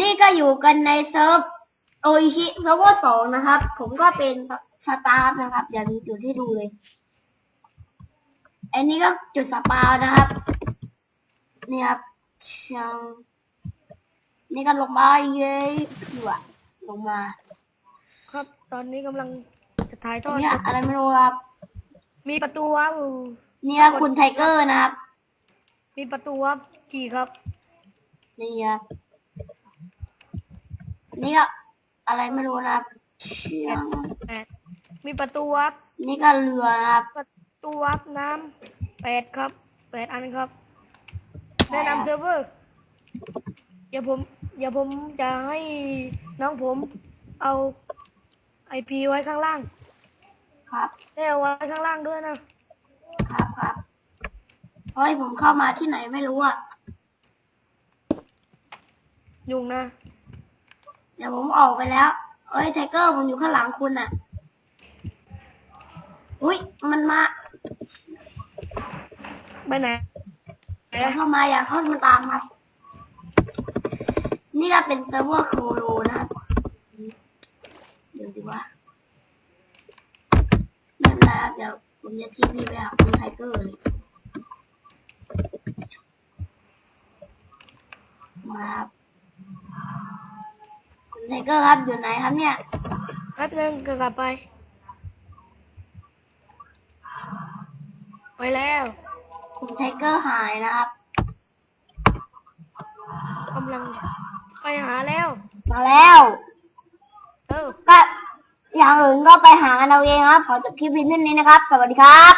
นี่ก็อยู่กันในเซิร์ฟโอชิเซิร์ฟวอร์สองนะครับ ผมก็เป็นสตาร์นะครับ อย่ามีจุดที่ดูเลย อันนี้ก็จุดสปาวนะครับ นี่ครับช่างนี่ก็ลงมาเย้ยอยู่อะลงมา ครับ ตอนนี้กำลังจะถ่ายทอดเนี่ยอะไรไม่รู้ครับ มีประตูวับเนี่ยคุณไทเกอร์นะครับ มีประตูวับกี่ครับ นี่ครับนี่ก็อะไรไม่รู้นะครับเชียงแปดมีประตูวับ นี่ก็เรือนะครับ ประตูวับน้ำแปดครับแปดอันครับ แนะนำเซิร์ฟเวอร์เดี๋ยวผมเดี๋ยวผมจะให้น้องผมเอาไอพีไว้ข้างล่าง ครับ ได้เอาไว้ข้างล่างด้วยนะ ครับครับเฮ้ยผมเข้ามาที่ไหนไม่รู้อะ ยุงนะ เดี๋ยวผมออกไปแล้ว เอ้ยไทเกอร์ผมอยู่ข้างหลังคุณอะ อุ้ยมันมา ไปไหน อย่าเข้ามาอย่าเข้ามาตามครับ นี่ก็เป็นเซิร์ฟเวอร์โคโลนะครับ เดี๋ยวดีว่าไม่เป็นไรครับเดี๋ยวผมจะทีพีไปหาคุณไทเกอร์เลยมาครับคุณไทเกอร์ครับอยู่ไหนครับเนี่ยแป๊บนึงก็กลับไป ไปแล้ว ไทเกอร์หายนะครับกำลังไปหาแล้ว มาแล้วเออ ก็อย่างอื่นก็ไปหากันเอาเองครับ ขอจบคลิปเพียงเท่านี้นะครับ สวัสดีครับ